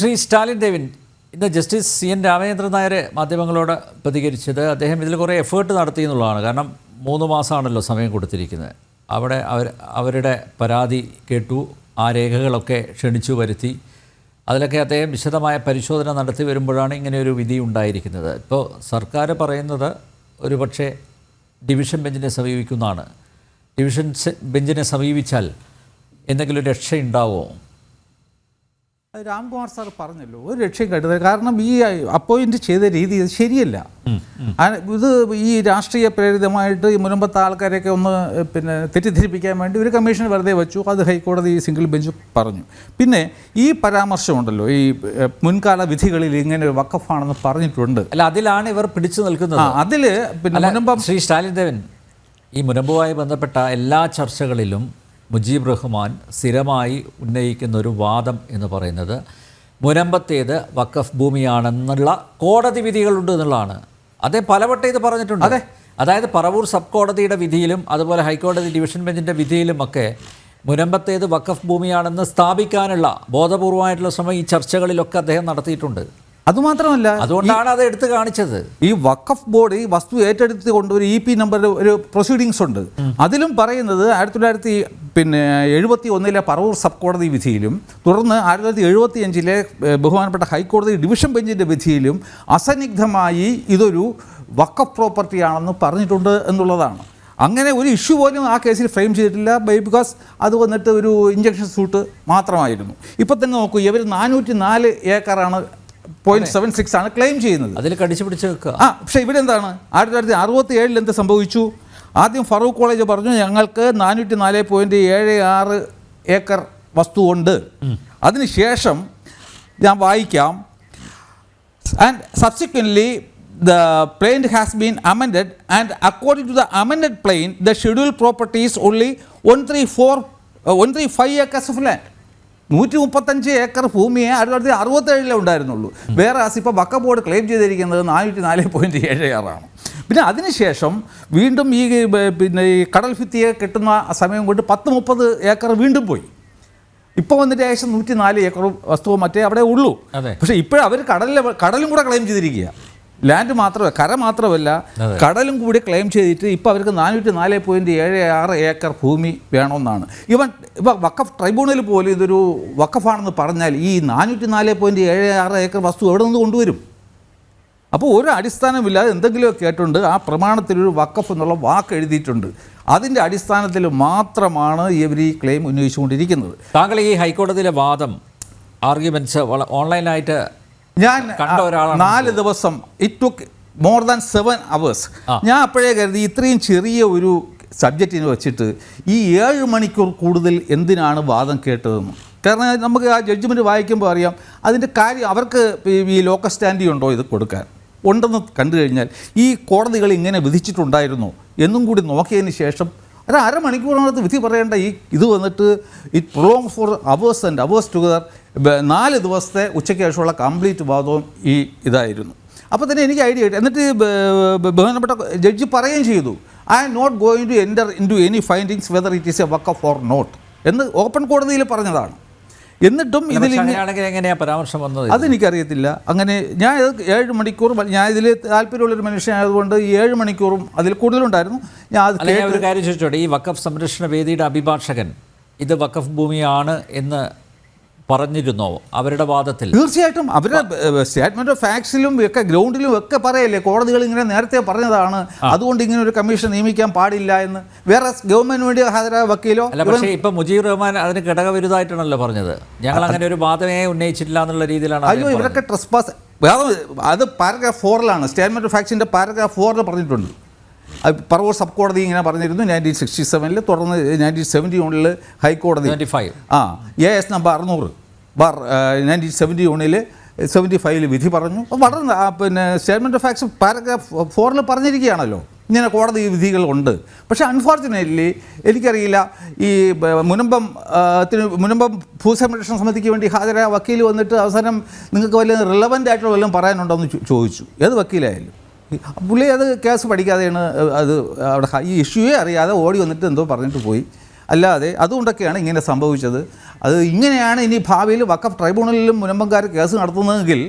Shri Stalin Devin ഇന്ന് justice C N Ramachandran Nair മാധ്യമങ്ങളോട് പ്രതികരിച്ചത് അദ്ദേഹം ഇതിൽ കുറേ എഫേർട്ട് നടത്തി എന്നുള്ളതാണ്. കാരണം മൂന്ന് മാസമാണല്ലോ സമയം കൊടുത്തിരിക്കുന്നത്. അവിടെ അവർ അവരുടെ പരാതി കേട്ടു ആ രേഖകളൊക്കെ ക്ഷണിച്ചു വരുത്തി. അതിലൊക്കെ അദ്ദേഹം വിശദമായ പരിശോധന നടത്തി വരുമ്പോഴാണ് ഇങ്ങനെ ഒരു വിധി ഉണ്ടായിരിക്കുന്നത്. ഇപ്പോൾ സർക്കാർ പറയുന്നത് ഒരു പക്ഷേ ഡിവിഷൻ ബെഞ്ചിനെ സമീപിക്കുന്നതാണ്. ഡിവിഷൻ ബെഞ്ചിനെ സമീപിച്ചാൽ എന്തെങ്കിലും രക്ഷയുണ്ടാവുമോ? രാംകുമാർ സാർ പറഞ്ഞല്ലോ ഒരു രക്ഷയും കണ്ടത് കാരണം ഈ അപ്പോയിന്റ് ചെയ്ത രീതി ഇത് ശരിയല്ല. ഇത് ഈ രാഷ്ട്രീയ പ്രേരിതമായിട്ട് ഈ മുൻപത്തെ ആൾക്കാരെയൊക്കെ ഒന്ന് പിന്നെ തെറ്റിദ്ധരിപ്പിക്കാൻ വേണ്ടി ഒരു കമ്മീഷൻ വെറുതെ വെച്ചു. അത് ഹൈക്കോടതി സിംഗിൾ ബെഞ്ച് പറഞ്ഞു. പിന്നെ ഈ പരാമർശമുണ്ടല്ലോ ഈ മുൻകാല വിധികളിൽ ഇങ്ങനെ ഒരു വക്കഫാണെന്ന് പറഞ്ഞിട്ടുണ്ട്. അല്ല അതിലാണ് ഇവർ പിടിച്ചു നിൽക്കുന്നത്. അതിൽ പിന്നെ ശ്രീ സ്റ്റാലിൻ ദേവൻ ഈ മുനമ്പുമായി ബന്ധപ്പെട്ട എല്ലാ ചർച്ചകളിലും മുജീബ് റഹ്മാൻ സ്ഥിരമായി ഉന്നയിക്കുന്ന ഒരു വാദം എന്ന് പറയുന്നത് മുനമ്പത്തേത് വഖഫ് ഭൂമിയാണെന്നുള്ള കോടതി വിധികളുണ്ട് എന്നുള്ളതാണ്. അതേ പലവട്ടം ഇത് പറഞ്ഞിട്ടുണ്ട്. അതെ. അതായത് പറവൂർ സബ് കോടതിയുടെ വിധിയിലും അതുപോലെ ഹൈക്കോടതി ഡിവിഷൻ ബെഞ്ചിന്റെ വിധിയിലുമൊക്കെ മുനമ്പത്തേത് വഖഫ് ഭൂമിയാണെന്ന് സ്ഥാപിക്കാനുള്ള ബോധപൂർവമായിട്ടുള്ള ശ്രമം ഈ ചർച്ചകളിലൊക്കെ അദ്ദേഹം നടത്തിയിട്ടുണ്ട്. അതുമാത്രമല്ല അതുകൊണ്ടാണ് അത് എടുത്തു കാണിച്ചത്. ഈ വഖഫ് ബോർഡ് ഈ വസ്തു ഏറ്റെടുത്ത് കൊണ്ട് ഒരു ഇ പി നമ്പർ ഒരു പ്രൊസീഡിങ്സ് ഉണ്ട്. അതിലും പറയുന്നത് ആയിരത്തി തൊള്ളായിരത്തി പിന്നെ എഴുപത്തി ഒന്നിലെ പറവൂർ സബ് കോടതി വിധിയിലും തുടർന്ന് ആയിരത്തി തൊള്ളായിരത്തി എഴുപത്തി അഞ്ചിലെ ബഹുമാനപ്പെട്ട ഹൈക്കോടതി ഡിവിഷൻ ബെഞ്ചിന്റെ വിധിയിലും അസന്നിഗ്ധമായി ഇതൊരു വക്കഫ് പ്രോപ്പർട്ടി ആണെന്ന് പറഞ്ഞിട്ടുണ്ട് എന്നുള്ളതാണ്. അങ്ങനെ ഒരു ഇഷ്യൂ പോലും ആ കേസിൽ ഫ്രെയിം ചെയ്തിട്ടില്ല ബൈ ബിക്കോസ് അത് വന്നിട്ട് ഒരു ഇഞ്ചക്ഷൻ സൂട്ട് മാത്രമായിരുന്നു. ഇപ്പം തന്നെ നോക്കൂ ഇവർ നാനൂറ്റി നാല് ഏക്കറാണ് പോയിന്റ് സെവൻ സിക്സ് ആണ് ക്ലെയിം ചെയ്യുന്നത്. അതിൽ കടിച്ചു പിടിച്ച് വെക്കുക. ആ പക്ഷേ ഇവിടെ എന്താണ് ആയിരത്തി തൊള്ളായിരത്തി അറുപത്തി ഏഴിൽ എന്ത് സംഭവിച്ചു? ആദ്യം ഫറൂഖ് കോളേജ് പറഞ്ഞു ഞങ്ങൾക്ക് നാനൂറ്റി നാല് പോയിന്റ് ഏഴ് ആറ് ഏക്കർ വസ്തു ഉണ്ട് അതിനുശേഷം ഞാൻ വായിക്കാം. And subsequently the plaint has been amended and according to the amended plaint the scheduled property is only 134 uh, 135 acres of land. നൂറ്റി മുപ്പത്തഞ്ച് ഏക്കർ ഭൂമിയെ ആയിരത്തി തൊള്ളായിരത്തി അറുപത്തേഴിലേ ഉണ്ടായിരുന്നുള്ളൂ. വേറെ ഇപ്പോൾ വക്ക ബോർഡ് ക്ലെയിം ചെയ്തിരിക്കുന്നത് നാനൂറ്റി നാല് പോയിന്റ് ഏഴ് ആറാണ് പിന്നെ അതിനുശേഷം വീണ്ടും ഈ പിന്നെ ഈ കടൽ ഭിത്തിയെ കിട്ടുന്ന സമയം കൊണ്ട് പത്ത് മുപ്പത് ഏക്കർ വീണ്ടും പോയി. ഇപ്പോൾ വന്നിട്ട് ഏകദേശം നൂറ്റി നാല് ഏക്കർ വസ്തുവും മറ്റേ അവിടെ ഉള്ളൂ. പക്ഷേ ഇപ്പോഴും അവർ കടലിൽ കടലും കൂടെ ക്ലെയിം ചെയ്തിരിക്കുക ലാൻഡ് മാത്രമല്ല കര മാത്രമല്ല കടലും കൂടി ക്ലെയിം ചെയ്തിട്ട് ഇപ്പോൾ അവർക്ക് നാനൂറ്റി നാല് പോയിന്റ് ഏഴ് ആറ് ഏക്കർ ഭൂമി വേണമെന്നാണ്. ഇവൻ ഇപ്പം വക്കഫ് ട്രൈബ്യൂണൽ പോലും ഇതൊരു വക്കഫാണെന്ന് പറഞ്ഞാൽ ഈ നാനൂറ്റി നാല് പോയിന്റ് ഏഴ് ആറ് ഏക്കർ വസ്തു എവിടെ നിന്ന് കൊണ്ടുവരും? അപ്പോൾ ഒരു അടിസ്ഥാനമില്ലാതെ എന്തെങ്കിലുമൊക്കെ കേട്ടുണ്ട് ആ പ്രമാണത്തിലൊരു വക്കഫ് എന്നുള്ള വാക്ക് എഴുതിയിട്ടുണ്ട്. അതിന്റെ അടിസ്ഥാനത്തിൽ മാത്രമാണ് ഇവർ ഈ ക്ലെയിം ഉന്നയിച്ചുകൊണ്ടിരിക്കുന്നത്. താങ്കൾ ഈ ഹൈക്കോടതിയിലെ വാദം ആർഗ്യുമെന്റ്സ് ഓൺലൈനായിട്ട് ഞാൻ നാല് ദിവസം it took more than seven hours ഞാൻ അപ്പോഴേ കരുതി ഇത്രയും ചെറിയ ഒരു സബ്ജക്റ്റിന് വെച്ചിട്ട് ഈ ഏഴ് മണിക്കൂർ കൂടുതൽ എന്തിനാണ് വാദം കേട്ടതെന്ന്. കാരണം നമുക്ക് ആ ജഡ്ജ്മെന്റ് വായിക്കുമ്പോൾ അറിയാം അതിന്റെ കാര്യം അവർക്ക് ഈ- ലോക്കൽ സ്റ്റാൻഡി ഉണ്ടോ ഇത് കൊടുക്കാൻ. ഉണ്ടെന്ന് കണ്ടു കഴിഞ്ഞാൽ ഈ കോടതികൾ ഇങ്ങനെ വിധിച്ചിട്ടുണ്ടായിരുന്നു എന്നും കൂടി നോക്കിയതിന് ശേഷം ഒരു അരമണിക്കൂറിനകത്ത് വിധി പറയേണ്ട ഈ ഇത് വന്നിട്ട് it prolong four hours and hours together നാല് ദിവസത്തെ ഉച്ചയ്ക്ക് ശേഷമുള്ള കംപ്ലീറ്റ് വാദവും ഈ ഇതായിരുന്നു. അപ്പോൾ തന്നെ എനിക്ക് ഐഡിയ കിട്ടി. എന്നിട്ട് ബഹുമാനപ്പെട്ട ജഡ്ജി പറയുകയും ചെയ്തു. I am not going to enter in to any findings whether it is a waqf or not എന്ന് ഓപ്പൺ കോടതിയിൽ പറഞ്ഞതാണ്. എന്നിട്ടും ഇതിൽ എങ്ങനെയാ പരാമർശം വന്നത് അതെനിക്കറിയത്തില്ല. അങ്ങനെ ഞാൻ ഏഴ് മണിക്കൂർ ഞാൻ ഇതിൽ താല്പര്യമുള്ളൊരു മനുഷ്യനായതുകൊണ്ട് ഈ ഏഴ് മണിക്കൂറും അതിൽ കൂടുതലുണ്ടായിരുന്നു. ഞാൻ ഒരു കാര്യം ചോദിച്ചോട്ടെ? ഈ വക്കഫ് സംരക്ഷണ വേദിയുടെ അഭിഭാഷകൻ ഇത് വക്കഫ് ഭൂമിയാണ് എന്ന് പറഞ്ഞിരുന്നോ അവരുടെ വാദത്തിൽ? തീർച്ചയായിട്ടും. അവരുടെ സ്റ്റേറ്റ്മെന്റ് ഓഫ് ഫാക്ട്സിലും ഒക്കെ ഗ്രൗണ്ടിലും ഒക്കെ പറയല്ലേ? കോടതികൾ ഇങ്ങനെ നേരത്തെ പറഞ്ഞതാണ്. അതുകൊണ്ട് ഇങ്ങനെ ഒരു കമ്മീഷൻ നിയമിക്കാൻ പാടില്ല എന്ന്. വേറെ ഗവൺമെന്റ് വേണ്ടി ഹാജരായ വക്കീലോ? അല്ല പക്ഷേ ഇപ്പൊ മുജീബ് റഹ്മാൻ അതിന് ഘടകവിരുദ്ധമായിട്ടാണല്ലോ പറഞ്ഞത്. ഞങ്ങൾ അങ്ങനെ ഒരു വാദമേ ഉന്നയിച്ചിട്ടില്ല എന്നുള്ള രീതിയിലാണ് അയ്യോ ഇവരൊക്കെ ട്രസ്പാസ് അത് പാരഗ്രാഫ് ഫോറിലാണ് സ്റ്റേറ്റ്മെന്റ് ഓഫ് ഫാക്ട്സിന്റെ പാരഗ്രാഫ് ഫോറിൽ പറഞ്ഞിട്ടുണ്ട്. പറവൂർ സബ് കോടതി ഇങ്ങനെ പറഞ്ഞിരുന്നു. നയന്റീൻ സിക്സ്റ്റി സെവനിൽ തുടർന്ന് നയന്റീൻ സെവന്റി വണ്ണിൽ ഹൈക്കോടതി. ആ എ എസ് നമ്പർ അറുന്നൂറ്. ബാർ നയന്റീൻ സെവന്റി വണ്ണിൽ സെവന്റി ഫൈവിൽ വിധി പറഞ്ഞു. വളരെ പിന്നെ സ്റ്റേറ്റ്മെന്റ് ഓഫ് ഫാക്ട്സ് പാരഗ്രാഫ് ഫോറിൽ പറഞ്ഞിരിക്കുകയാണല്ലോ. ഇങ്ങനെ കോടതി വിധികളുണ്ട് പക്ഷേ അൺഫോർച്ചുനേറ്റ്ലി എനിക്കറിയില്ല ഈ മുനമ്പം ത്തിന് മുനമ്പം ഭൂസംരക്ഷണ സമിതിക്ക് വേണ്ടി ഹാജരായ വക്കീൽ വന്നിട്ട് അവസാനം നിങ്ങൾക്ക് വല്ല റിലവന്റ് ആയിട്ടുള്ള വല്ലതും പറയാനുണ്ടോ എന്ന് ചോദിച്ചു. ഏത് വക്കീലായാലും. പുള്ളി അത് കേസ് പഠിക്കാതെയാണ് അത് അവിടെ ഈ ഇഷ്യൂവേ അറിയാതെ ഓടി വന്നിട്ട് എന്തോ പറഞ്ഞിട്ട് പോയി. അല്ലാതെ അതുകൊണ്ടൊക്കെയാണ് ഇങ്ങനെ സംഭവിച്ചത്. അത് ഇങ്ങനെയാണ് ഇനി ഭാവിയിൽ വക്കഫ് ട്രൈബ്യൂണലിലും മുനമ്പംകാർ കേസ് നടത്തുന്നതെങ്കിൽ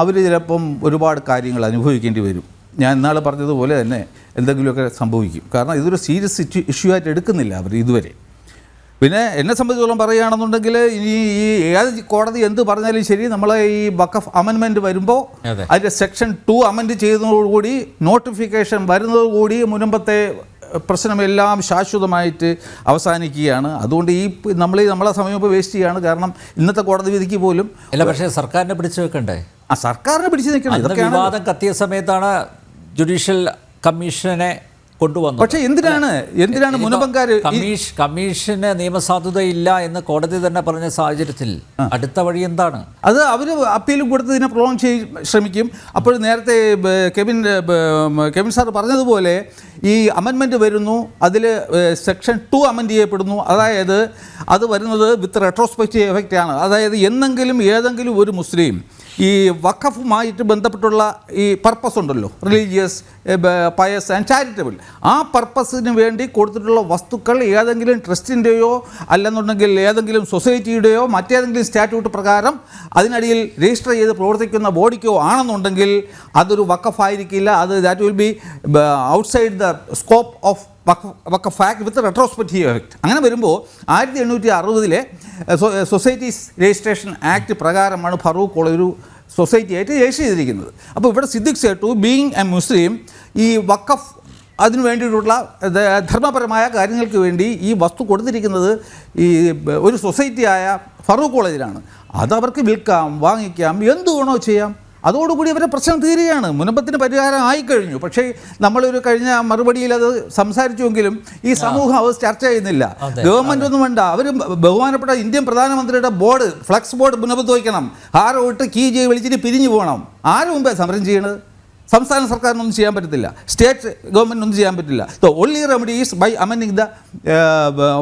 അവർ ചിലപ്പം ഒരുപാട് കാര്യങ്ങൾ അനുഭവിക്കേണ്ടി വരും. ഞാൻ ഇന്നാൾ പറഞ്ഞതുപോലെ തന്നെ എന്തെങ്കിലുമൊക്കെ സംഭവിക്കും. കാരണം ഇതൊരു സീരിയസ് ഇഷ്യൂ ആയിട്ട് എടുക്കുന്നില്ല അവർ ഇതുവരെ. പിന്നെ എന്നെ സംബന്ധിച്ചോളം പറയുകയാണെന്നുണ്ടെങ്കിൽ ഇനി ഈ ഏത് കോടതി എന്ത് പറഞ്ഞാലും ശരി നമ്മളെ ഈ വക്കഫ് അമെൻമെന്റ് വരുമ്പോൾ അതിന്റെ സെക്ഷൻ ടു അമെൻഡ് ചെയ്യുന്നതോടുകൂടി നോട്ടിഫിക്കേഷൻ വരുന്നതോടുകൂടി മുൻപത്തെ പ്രശ്നമെല്ലാം ശാശ്വതമായിട്ട് അവസാനിക്കുകയാണ്. അതുകൊണ്ട് ഈ നമ്മൾ നമ്മളെ സമയം ഇപ്പോൾ വേസ്റ്റ് ചെയ്യുകയാണ് കാരണം ഇന്നത്തെ കോടതി വിധിക്ക് പോലും അല്ല പക്ഷേ സർക്കാരിനെ പിടിച്ചു വെക്കണ്ടേ? ആ സർക്കാരിനെ പിടിച്ചു നിൽക്കണം. വിവാദം കത്തിയ സമയത്താണ് ജുഡീഷ്യൽ കമ്മീഷനെ കൊണ്ടുവന്നത്. പക്ഷെ എന്തിനാണ് എന്തിനാണ് മുനമ്പങ്കാർ കമ്മീഷ് കമ്മീഷന് നിയമസാധുതയില്ല എന്ന് കോടതി തന്നെ പറഞ്ഞ സാഹചര്യത്തിൽ അടുത്ത വഴി എന്താണ്? അത് അവർ അപ്പീലും കൊടുത്ത് ഇതിനെ പ്രൊളോങ് ചെയ് ശ്രമിക്കും. അപ്പോൾ നേരത്തെ കെവിൻ കെവിൻ സാർ പറഞ്ഞതുപോലെ ഈ അമെൻമെന്റ് വരുന്നു. അതിൽ സെക്ഷൻ ടു അമെൻഡ് ചെയ്യപ്പെടുന്നു. അതായത് അത് വരുന്നത് വിത്ത് റെട്രോസ്പെക്റ്റീവ് എഫക്റ്റ് ആണ് അതായത് എന്നെങ്കിലും ഏതെങ്കിലും ഒരു മുസ്ലിം ഈ വഖഫുമായിട്ട് ബന്ധപ്പെട്ടുള്ള ഈ പർപ്പസ് ഉണ്ടല്ലോ. റിലീജിയസ് പയസ് ആൻഡ് ചാരിറ്റബിൾ ആ പർപ്പസിന് വേണ്ടി കൊടുത്തിട്ടുള്ള വസ്തുക്കൾ ഏതെങ്കിലും ട്രസ്റ്റിന്റെയോ അല്ലെന്നുണ്ടെങ്കിൽ ഏതെങ്കിലും സൊസൈറ്റിയുടെയോ മറ്റേതെങ്കിലും സ്റ്റാറ്റ്യൂട്ട് പ്രകാരം അതിനടിയിൽ രജിസ്റ്റർ ചെയ്ത് പ്രവർത്തിക്കുന്ന ബോഡിക്കോ ആണെന്നുണ്ടെങ്കിൽ അതൊരു വക്കഫായിരിക്കില്ല അത് that will be outside the scope of waqf act with retrospective effect അങ്ങനെ വരുമ്പോൾ ആയിരത്തി എണ്ണൂറ്റി അറുപതിലെ സൊസൈറ്റീസ് രജിസ്ട്രേഷൻ ആക്ട് പ്രകാരമാണ് ഫറൂഖ് ഒരു സൊസൈറ്റി ആയിട്ട് രജിസ്റ്റർ ചെയ്തിരിക്കുന്നത്. അപ്പോൾ ഇവിടെ Siddique Sait being a Muslim ഈ വക്കഫ് അതിനു വേണ്ടിയിട്ടുള്ള ധർമ്മപരമായ കാര്യങ്ങൾക്ക് വേണ്ടി ഈ വസ്തു കൊടുത്തിരിക്കുന്നത് ഈ ഒരു സൊസൈറ്റിയായ ഫറൂഖ് കോളേജിലാണ്. അതവർക്ക് വിൽക്കാം വാങ്ങിക്കാം എന്ത് വേണോ ചെയ്യാം. അതോടുകൂടി അവരുടെ പ്രശ്നം തീരുകയാണ്. മുനമ്പത്തിന് പരിഹാരം ആയിക്കഴിഞ്ഞു. പക്ഷേ നമ്മളൊരു കഴിഞ്ഞ മറുപടിയിൽ അത് സംസാരിച്ചുവെങ്കിലും ഈ സമൂഹം അത് ചർച്ച ചെയ്യുന്നില്ല. ഗവൺമെന്റ് ഒന്നും വേണ്ട. അവർ ബഹുമാനപ്പെട്ട ഇന്ത്യൻ പ്രധാനമന്ത്രിയുടെ ബോർഡ് ഫ്ലക്സ് ബോർഡ് മുനമ്പത്ത് വയ്ക്കണം ആരോ ഇട്ട് കീ ജി വിളിച്ചിട്ട് പിരിഞ്ഞു പോകണം. ആരും മുമ്പേ സമരം ചെയ്യണത്? സംസ്ഥാന സർക്കാരിനൊന്നും ചെയ്യാൻ പറ്റത്തില്ല. സ്റ്റേറ്റ് ഗവൺമെന്റ് ഒന്നും ചെയ്യാൻ പറ്റില്ല. The only remedy is by amending the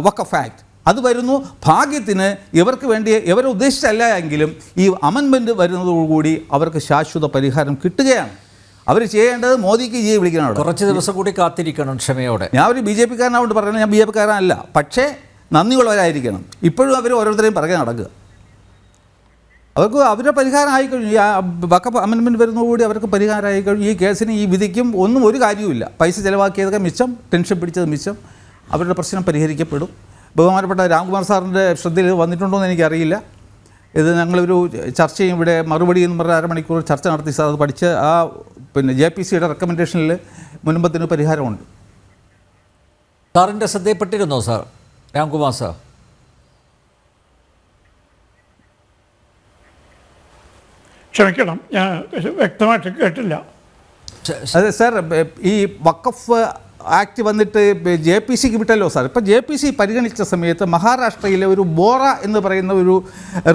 waqf act അത് വരുന്നു. ഭാഗ്യത്തിന് ഇവർക്ക് വേണ്ടി ഇവരെ ഉദ്ദേശിച്ചല്ല എങ്കിലും ഈ അമൻമെന്റ് വരുന്നതോടുകൂടി അവർക്ക് ശാശ്വത പരിഹാരം കിട്ടുകയാണ്. അവർ ചെയ്യേണ്ടത് മോദിക്ക് ജി വിളിക്കണം കുറച്ച് ദിവസം കൂടി കാത്തിരിക്കണം ക്ഷമയോടെ. ഞാൻ ഒരു ബി ജെ പിക്കാരനാകൊണ്ട് പറയുന്നത് ഞാൻ ബി ജെ പിക്കാരനല്ല. പക്ഷേ നന്ദിയുള്ളവരായിരിക്കണം. ഇപ്പോഴും അവർ ഓരോരുത്തരെയും പിറകെ നടക്കുക. അവർക്ക് അവരുടെ പരിഹാരം ആയിക്കഴിഞ്ഞു. ഈ വക്കപ്പ് അമെൻമെന്റ് വരുന്നതോടുകൂടി അവർക്ക് പരിഹാരം ആയിക്കഴിഞ്ഞു ഈ കേസിന് ഈ വിധിക്കും ഒന്നും ഒരു കാര്യവുമില്ല. പൈസ ചിലവാക്കിയതൊക്കെ മിച്ചം ടെൻഷൻ പിടിച്ചത് മിച്ചം. അവരുടെ പ്രശ്നം പരിഹരിക്കപ്പെടും. ബഹുമാനപ്പെട്ട രാംകുമാർ സാറിന്റെ ശ്രദ്ധയിൽ വന്നിട്ടുണ്ടോ എന്ന് എനിക്കറിയില്ല. ഇത് ഞങ്ങളൊരു ചർച്ചയും ഇവിടെ മറുപടി എന്ന് പറഞ്ഞ അരമണിക്കൂർ ചർച്ച നടത്തി സാർ അത് പഠിച്ച് ആ പിന്നെ ജെ പി സിയുടെ റെക്കമെൻഡേഷനിൽ മുൻപത്തിന് പരിഹാരമുണ്ട്. സാറിന്റെ ശ്രദ്ധയിൽപ്പെട്ടിരുന്നോ സാർ? രാംകുമാർ സാർ. ക്ഷമിക്കണം ഞാൻ വ്യക്തമായിട്ട് കേട്ടില്ല. അതെ സാർ ഈ വക്കഫ് ആക്ട് വന്നിട്ട് ജെ പി സിക്ക് വിട്ടല്ലോ സാർ. ഇപ്പം ജെ പി സി പരിഗണിച്ച സമയത്ത് മഹാരാഷ്ട്രയിലെ ഒരു ബോറ എന്ന് പറയുന്ന ഒരു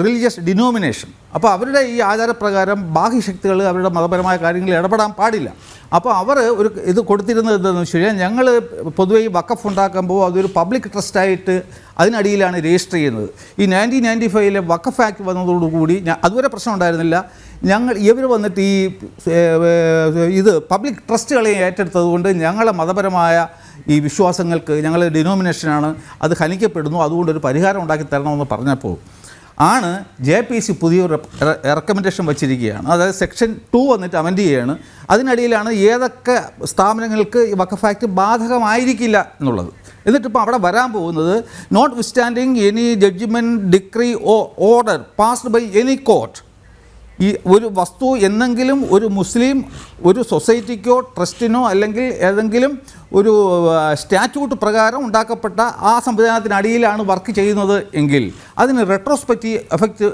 റിലീജിയസ് ഡിനോമിനേഷൻ അപ്പോൾ അവരുടെ ഈ ആചാരപ്രകാരം ബാഹ്യശക്തികൾ അവരുടെ മതപരമായ കാര്യങ്ങളിൽ ഇടപെടാൻ പാടില്ല. അപ്പോൾ അവർ ഒരു ഇത് കൊടുത്തിരുന്നത് എന്താണെന്ന് വെച്ച് കഴിഞ്ഞാൽ ഞങ്ങൾ പൊതുവേ ഈ വക്കഫ് ഉണ്ടാക്കുമ്പോൾ അതൊരു പബ്ലിക് ട്രസ്റ്റായിട്ട് അതിനടിയിലാണ് രജിസ്റ്റർ ചെയ്യുന്നത്. ഈ നയന്റീൻ നയന്റി ഫൈവിലെ വക്കഫ് ആക്ട് വന്നതോടുകൂടി അതുവരെ പ്രശ്നം ഉണ്ടായിരുന്നില്ല. ഞങ്ങൾ ഇവർ വന്നിട്ട് ഈ ഇത് പബ്ലിക് ട്രസ്റ്റുകളെ ഏറ്റെടുത്തത് കൊണ്ട് ഞങ്ങളെ മതപരമായ ഈ വിശ്വാസങ്ങൾക്ക് ഞങ്ങളുടെ ഡിനോമിനേഷനാണ് അത് ഹനിക്കപ്പെടുന്നു അതുകൊണ്ട് ഒരു പരിഹാരം ഉണ്ടാക്കി തരണമെന്ന് പറഞ്ഞപ്പോൾ ആണ് ജെ പി സി പുതിയൊരു റെക്കമെൻഡേഷൻ വച്ചിരിക്കുകയാണ്. അതായത് സെക്ഷൻ ടു വന്നിട്ട് അമെൻഡ് ചെയ്യുകയാണ് അതിനിടയിലാണ് ഏതൊക്കെ സ്ഥാപനങ്ങൾക്ക് ഈ ആക്ട് ബാധകമായിരിക്കില്ല എന്നുള്ളത്. എന്നിട്ടിപ്പോൾ അവിടെ വരാൻ പോകുന്നത് notwithstanding any judgment decree o order passed by any court ഈ ഒരു വസ്തു എന്നെങ്കിലും ഒരു മുസ്ലിം ഒരു സൊസൈറ്റിക്കോ ട്രസ്റ്റിനോ അല്ലെങ്കിൽ ഏതെങ്കിലും ഒരു സ്റ്റാറ്റ്യൂട്ട് പ്രകാരം ഉണ്ടാക്കപ്പെട്ട ആ സംവിധാനത്തിനടിയിലാണ് വർക്ക് ചെയ്യുന്നത് എങ്കിൽ അതിന് റെട്രോസ്പെക്റ്റീവ് എഫക്റ്റ്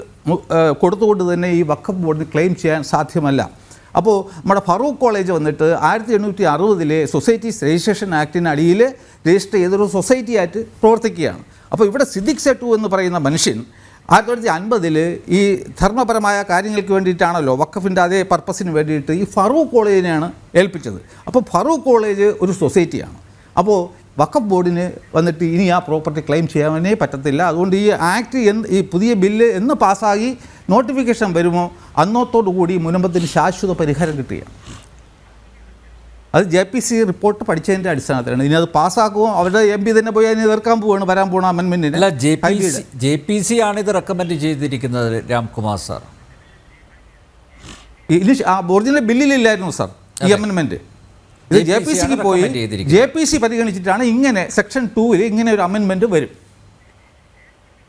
കൊടുത്തുകൊണ്ട് തന്നെ ഈ വഖഫ് ബോർഡിന് ക്ലെയിം ചെയ്യാൻ സാധ്യമല്ല. അപ്പോൾ നമ്മുടെ ഫറൂഖ് കോളേജ് വന്നിട്ട് ആയിരത്തി എണ്ണൂറ്റി അറുപതിലെ സൊസൈറ്റീസ് രജിസ്ട്രേഷൻ ആക്ടിന് അടിയിൽ രജിസ്റ്റർ ചെയ്തൊരു സൊസൈറ്റി ആയിട്ട് പ്രവർത്തിക്കുകയാണ്. അപ്പോൾ ഇവിടെ സിദ്ദിഖ് സെട്ടു എന്ന് പറയുന്ന മനുഷ്യൻ ആയിരത്തി തൊള്ളായിരത്തി അൻപതിൽ ഈ ധർമ്മപരമായ കാര്യങ്ങൾക്ക് വേണ്ടിയിട്ടാണല്ലോ വക്കഫിന്റെ അതേ പർപ്പസിന് വേണ്ടിയിട്ട് ഈ ഫറൂഖ് കോളേജിനെയാണ് ഏൽപ്പിച്ചത്. അപ്പോൾ ഫറൂഖ് കോളേജ് ഒരു സൊസൈറ്റിയാണ്. അപ്പോൾ വക്കഫ് ബോർഡിന് വന്നിട്ട് ഇനി ആ പ്രോപ്പർട്ടി ക്ലെയിം ചെയ്യാനേ പറ്റത്തില്ല. അതുകൊണ്ട് ഈ ആക്ട് എന്ന് ഈ പുതിയ ബില്ല് എന്ന് പാസ്സാക്കി നോട്ടിഫിക്കേഷൻ വരുമോ? അന്നത്തോടു കൂടി മുനമ്പത്തിന് ശാശ്വത പരിഹാരം കിട്ടുകയാണ്. അത് ജെ പി സി റിപ്പോർട്ട് പഠിച്ചതിന്റെ അടിസ്ഥാനത്തിലാണ്. ഇനി അത് പാസ്സാക്കുമോ അവരുടെ എം പി തന്നെ പോയി അതിനെ എതിർക്കാൻ പോവുകയാണ് വരാൻ പോണ അമെൻമെന്റിന് അല്ല J P C J P C ആണ് ഇത് റെക്കമെൻഡ് ചെയ്തിരിക്കുന്നത് രാംകുമാർ സാർ. ഇംഗ്ലീഷ് ആ ഒറിജിനൽ ബില്ലിലില്ലായിരുന്നു സാർ ഈ അമെൻമെന്റ്. ഇത് ജെ പി സിക്ക് പോയി. ജെ പി സി പരിഗണിച്ചിട്ടാണ് ഇങ്ങനെ സെക്ഷൻ ടൂവിൽ ഇങ്ങനെ ഒരു അമെൻമെന്റ് വരും.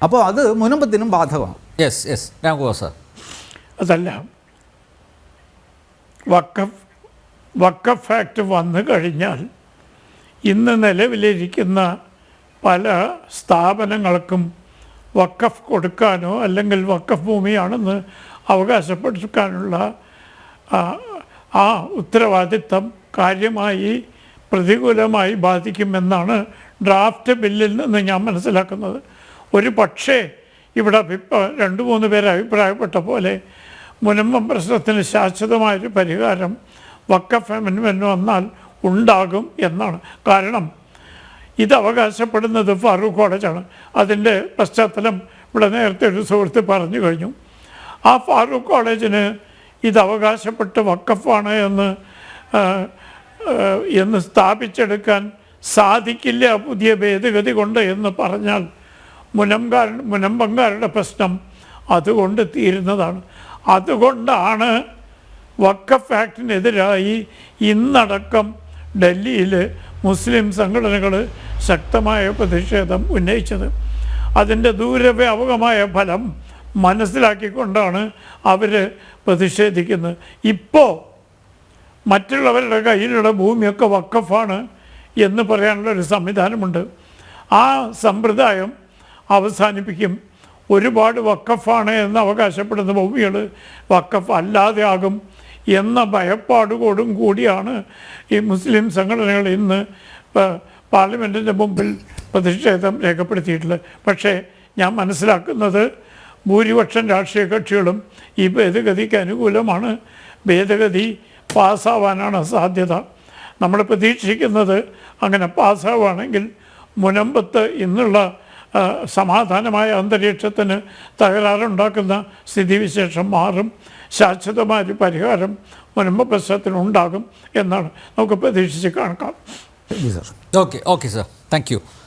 അപ്പോൾ അത് മുനമ്പത്തിനും ബാധകമാണ്. Yes yes Ramkumar sir. അതല്ല വക്കഫ് വക്കഫ് ആക്ട് വന്നു കഴിഞ്ഞാൽ ഇന്ന് നിലവിലിരിക്കുന്ന പല സ്ഥാപനങ്ങൾക്കും വക്കഫ് കൊടുക്കാനോ അല്ലെങ്കിൽ വക്കഫ് ഭൂമിയാണെന്ന് അവകാശപ്പെടുക്കാനുള്ള ആ, ഉത്തരവാദിത്തം കാര്യമായി പ്രതികൂലമായി ബാധിക്കുമെന്നാണ് ഡ്രാഫ്റ്റ് ബില്ലിൽ നിന്ന് ഞാൻ മനസ്സിലാക്കുന്നത്. ഒരു പക്ഷേ ഇവിടെ രണ്ട് മൂന്ന് പേര് അഭിപ്രായപ്പെട്ട പോലെ മുനമ്പം പ്രശ്നത്തിന് ശാശ്വതമായൊരു പരിഹാരം വക്കഫ് വന്നാൽ ഉണ്ടാകും എന്നാണ്. കാരണം ഇത് അവകാശപ്പെടുന്നത് ഫാറൂഖ് കോളേജാണ്. അതിന്റെ പശ്ചാത്തലം ഇവിടെ നേരത്തെ ഒരു സുഹൃത്ത് പറഞ്ഞു കഴിഞ്ഞു. ആ ഫാറൂഖ് കോളേജിന് ഇത് അവകാശപ്പെട്ട് വക്കഫാണ് എന്ന് എന്ന് സ്ഥാപിച്ചെടുക്കാൻ സാധിക്കില്ല പുതിയ ഭേദഗതി കൊണ്ട് എന്ന് പറഞ്ഞാൽ മുനംകാര മുനമ്പങ്കാരുടെ പ്രശ്നം അതുകൊണ്ട് തീരുന്നതാണ്. അതുകൊണ്ടാണ് വക്കഫ് ആക്ടിനെതിരായി ഇന്നടക്കം ഡൽഹിയിൽ മുസ്ലിം സംഘടനകൾ ശക്തമായ പ്രതിഷേധം ഉന്നയിച്ചത്. അതിന്റെ ദൂരവ്യാപകമായ ഫലം മനസ്സിലാക്കിക്കൊണ്ടാണ് അവർ പ്രതിഷേധിക്കുന്നത്. ഇപ്പോൾ മറ്റുള്ളവരുടെ കയ്യിലുള്ള ഭൂമിയൊക്കെ വക്കഫാണ് എന്ന് പറയാനുള്ള ഒരു സംവിധാനമുണ്ട്. ആ സമ്പ്രദായം അവസാനിപ്പിക്കും. ഒരുപാട് വക്കഫാണ് എന്ന് അവകാശപ്പെടുന്ന ഭൂമികൾ വക്കഫ് അല്ലാതെ ആകും എന്ന ഭയപ്പാടുകൂടും കൂടിയാണ് ഈ മുസ്ലിം സംഘടനകൾ ഇന്ന് പാർലമെന്റിന്റെ മുമ്പിൽ പ്രതിഷേധം രേഖപ്പെടുത്തിയിട്ടുള്ളത്. പക്ഷേ ഞാൻ മനസ്സിലാക്കുന്നത് ഭൂരിപക്ഷം രാഷ്ട്രീയ കക്ഷികളും ഈ ഭേദഗതിക്ക് അനുകൂലമാണ്. ഭേദഗതി പാസ്സാവാനാണ് സാധ്യത. നമ്മൾ പ്രതീക്ഷിക്കുന്നത് അങ്ങനെ പാസ്സാവുകയാണെങ്കിൽ മുനമ്പത്ത് ഇന്നുള്ള സമാധാനമായ അന്തരീക്ഷത്തിന് തകരാറുണ്ടാക്കുന്ന സ്ഥിതിവിശേഷം മാറും. ശാശ്വതമായ പരിഹാരം മുനമ്പ പ്രശ്നത്തിനുണ്ടാകും എന്നാണ് നമുക്ക് പ്രതീക്ഷിച്ച് കാണാം. Okay okay sir thank